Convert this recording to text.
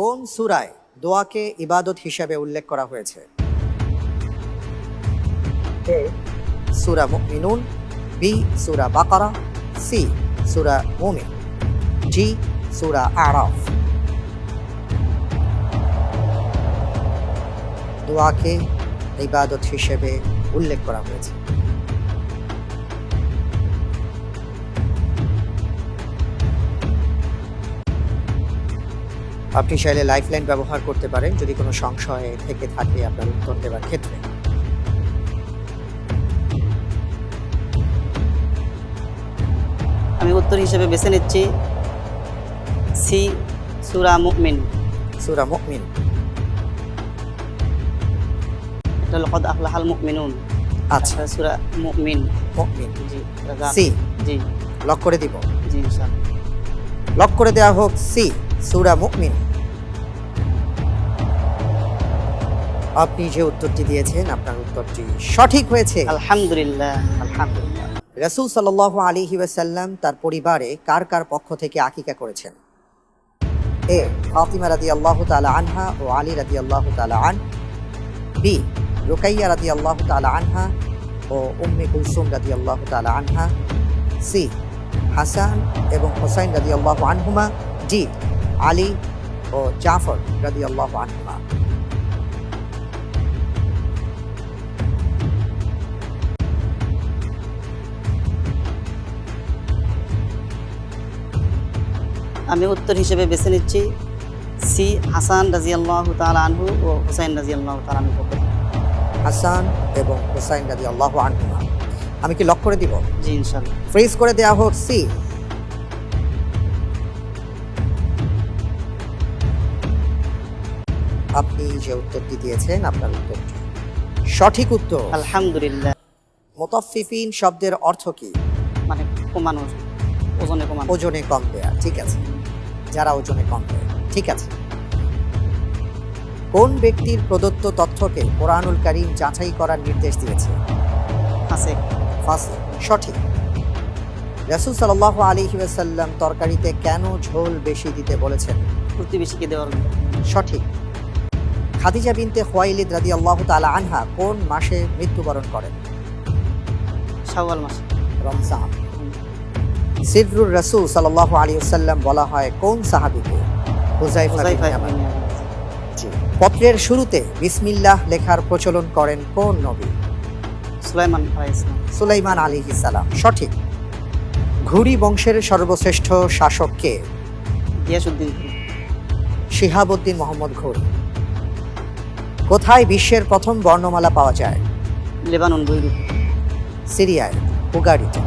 কোন সুরায় দোয়াকে ইবাদত হিসাবে উল্লেখ করা হয়েছে? এ, সূরা মুমিনুন, বি, সূরা বাকারা, সি, সূরা মুমিন, জি, সূরা আরাফ। দোয়াকে ইবাদত হিসেবে উল্লেখ করা হয়েছে। আপনি চাইলে লাইফলাইন ব্যবহার করতে পারেন যদি কোনো সংশয় থেকে থাকে আপনার উত্তর দেওয়ার ক্ষেত্রে। আমি উত্তর হিসেবে বেছে নিচ্ছি সি সুরা মুমিন। সূরা মুমিন। এটা হলো কদ আফলাহাল মুমিনুন। আচ্ছা। সুরা মুমিন। মুমিন। G C. জি। লক করে দিব। জি ইনশাআল্লাহ। লক করে দেওয়া হোক সি। সূরা মুকমিন আপনি যে উত্তরটি দিয়েছেন আপনার উত্তরটি সঠিক হয়েছে। আলহামদুলিল্লাহ আলহামদুলিল্লাহ। রাসূল সাল্লাল্লাহু আলাইহি ওয়াসাল্লাম তার পরিবারে কার কার পক্ষ থেকে আকিকা করেছেন? এ ফাতিমা রাদিয়াল্লাহু তাআলা আনহা ও আলী রাদিয়াল্লাহু তাআলা আন বি রুকাইয়া রাদিয়াল্লাহু তাআলা আনহা ও উম্মে কুলসুম রাদিয়াল্লাহু তাআলা আনহা সি হাসান এবং হোসাইন রাদিয়াল্লাহু আনহুমা ডি আলী ও জাফর রাজি আল্লাহ আনহুমা। আমি উত্তর হিসেবে বেছে নিচ্ছি সি হাসান রাজিয়াল্লাহ তাআলা আনহু ও হুসাইন রাজিয়াল্লাহ তাআলা আনহু। হাসান এবং হোসাইন রাদিয়াল্লাহু আনহুমা। আমি কি লক করে দিব? জি ইনশাআল্লাহ। ফ্রিজ করে দেওয়া হোক সি। যে উত্তরটি দিয়েছেন আপনার উত্তরটি সঠিক উত্তর। আলহামদুলিল্লাহ। মোতাফিফিন শব্দের অর্থ কি? মানে কমানো ওজনে কমানো ওজনে কম দেয়া ঠিক আছে। যারা ওজনে কম দেয় ঠিক আছে। কোন ব্যক্তির প্রদত্ত তথ্যকে কোরআনুল কারীম যাচাই করার নির্দেশ দিয়েছে? ফাসি। সঠিক। রাসূল সাল্লাল্লাহু আলী ওয়াসাল্লাম তরকারিতে কেন ঝোল বেশি দিতে বলেছেন? প্রতিবেশীকে দেওয়ার? সঠিক। খাদিজা বিনতে খুয়াইলিদ রাদিয়াল্লাহু তালা আনহা কোন মাসে মৃত্যুবরণ করেন? শাওয়াল মাস। রমজান। সিররুর রাসূল সাল্লাল্লাহু আলাইহি ওয়াসাল্লাম বলা হয় কোন সাহাবীকে? হুযায়ফা বিন। পত্রের শুরুতে বিসমিল্লাহ লেখার প্রচলন করেন কোন নবী? সুলাইমান আলাইহিস সুলাইমান আলাইহিস সালাম। সঠিক। ঘুরি বংশের সর্বশ্রেষ্ঠ শাসক কে? গিয়াসউদ্দিন শিহাবুদ্দিন মোহাম্মদ ঘোরি কোথায় বিশ্বের প্রথম বর্ণমালা পাওয়া যায়? Lebanon Beirut. সিরিয়ায় উগাড়িতে